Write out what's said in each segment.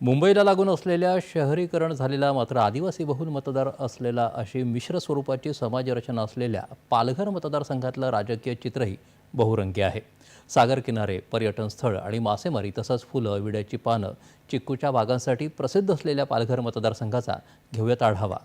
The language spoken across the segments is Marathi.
मुंबईला लागून असलेल्या शहरीकरण झालेला मात्र आदिवासी बहुल मतदार असलेला अशी मिश्र स्वरूपाची समाजरचना असलेल्या पालघर मतदारसंघातलं राजकीय चित्रही बहुरंगी आहे. सागर किनारे पर्यटन स्थळ आणि मासेमारी तसंच फुलं विड्याची पानं चिक्कूच्या बागांसाठी प्रसिद्ध असलेल्या पालघर मतदारसंघाचा घेऊयात आढावा.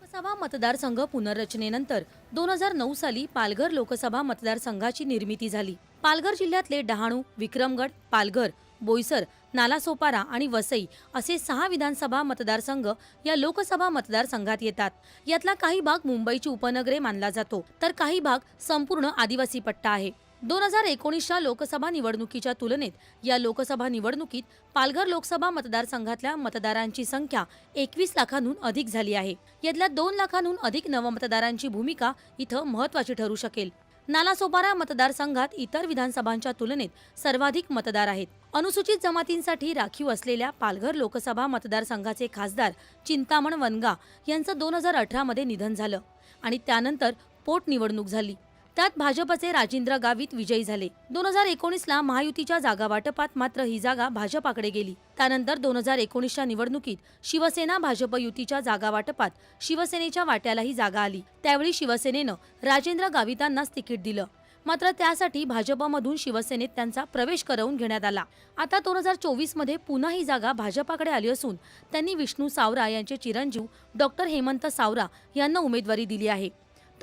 लोकसभा मतदारसंघ पुनर्रचनेनंतर दोन हजार नऊ साली पालघर लोकसभा मतदारसंघाची निर्मिती झाली. पालघर जिल्ह्यातले डहाणू विक्रमगड पालघर बोईसर नालासोपारा आणि वसई असे सहा विधानसभा मतदारसंघ या लोकसभा मतदारसंघात येतात. यातला काही भाग मुंबईची उपनगरे मानला जातो. तर काही भाग संपूर्ण आदिवासी पट्टा आहे. दोन हजार एकोणीसच्या लोकसभा निवडणुकीच्या तुलनेत या लोकसभा निवडणुकीत पालघर लोकसभा मतदारसंघातल्या मतदारांची संख्या एकवीस लाखांहून अधिक झाली आहे. यातल्या दोन लाखांहून अधिक नवमतदारांची भूमिका इथं महत्वाची ठरू शकेल. नालासोपारा मतदारसंघात इतर विधानसभांच्या तुलनेत सर्वाधिक मतदार आहेत. अनुसूचित जमातींसाठी राखीव असलेल्या पालघर लोकसभा मतदारसंघाचे खासदार चिंतामण वनगा यांचं दोन हजार अठरामध्ये निधन झालं आणि त्यानंतर पोटनिवडणूक झाली. त्यात भाजपचे राजेंद्र गावित विजयी झाले. दोन हजार एकोणीसला महायुतीच्या जागा वाटपात मात्र ही जागा भाजपाकडे गेली. त्यानंतर दोन हजार एकोणीसच्या निवडणुकीत शिवसेना भाजप युतीच्या जागा वाटपात शिवसेनेच्या वाट्याला ही जागा आली. त्यावेळी शिवसेनेनं राजेंद्र गावितांनाच तिकीट दिलं. मात्र त्यासाठी भाजपमधून शिवसेनेत त्यांचा प्रवेश करवून घेण्यात आला. आता दोन हजार चोवीसमध्ये पुन्हा ही जागा भाजपाकडे आली असून त्यांनी विष्णू सावरा यांचे चिरंजीव डॉक्टर हेमंत सावरा यांना उमेदवारी दिली आहे.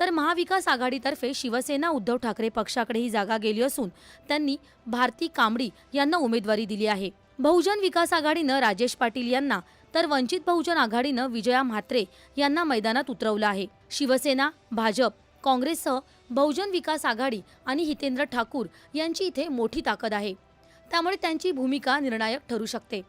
तर महाविकास आघाडीतर्फे शिवसेना उद्धव ठाकरे पक्षाकडे ही जागा गेली असून त्यांनी भारती कांबडी यांना उमेदवारी दिली आहे. बहुजन विकास आघाडीनं राजेश पाटील यांना तर वंचित बहुजन आघाडीनं विजया म्हात्रे यांना मैदानात उतरवलं आहे. शिवसेना भाजप काँग्रेससह बहुजन विकास आघाडी आणि हितेंद्र ठाकूर यांची इथे मोठी ताकद आहे. त्यामुळे त्यांची भूमिका निर्णायक ठरू शकते.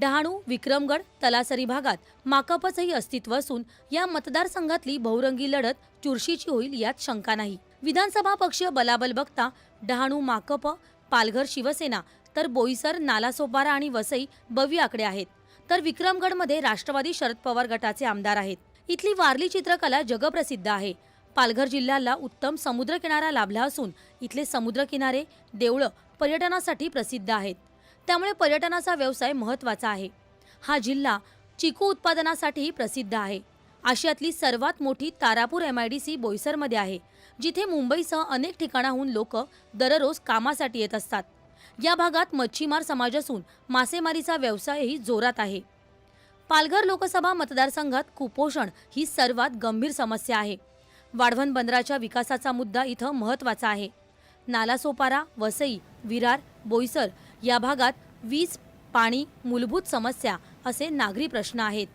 डहाणू विक्रमगड तलासरी भागात माकपचंही अस्तित्व असून या मतदारसंघातली बहुरंगी लढत चुरशीची होईल यात शंका नाही. विधानसभा पक्ष बलाबल बघता डहाणू माकप पालघर शिवसेना तर बोईसर नालासोपारा आणि वसई बवी आकडे आहेत. तर विक्रमगडमध्ये राष्ट्रवादी शरद पवार गटाचे आमदार आहेत. इथली वारली चित्रकला जगप्रसिद्ध आहे. पालघर जिल्ह्याला उत्तम समुद्रकिनारा लाभला असून इथले समुद्रकिनारे देवळं पर्यटनासाठी प्रसिद्ध आहेत. त्यामुळे पर्यटनाचा व्यवसाय महत्त्वाचा आहे. हा जिल्हा चिकू उत्पादनासाठीही प्रसिद्ध आहे. आशियातली सर्वात मोठी Tarapur M I D C बोईसरमध्ये आहे जिथे मुंबईसह अनेक ठिकाणाहून लोक दररोज कामासाठी येत असतात. या भागात मच्छीमार समाज असून मासेमारीचा व्यवसायही जोरात आहे. पालघर लोकसभा मतदारसंघात कुपोषण ही सर्वात गंभीर समस्या आहे. वाढवण बंदराच्या विकासाचा मुद्दा इथं महत्त्वाचा आहे. नालासोपारा वसई विरार बोईसर या भागात वीज पाणी मूलभूत समस्या असे नागरी प्रश्न आहेत.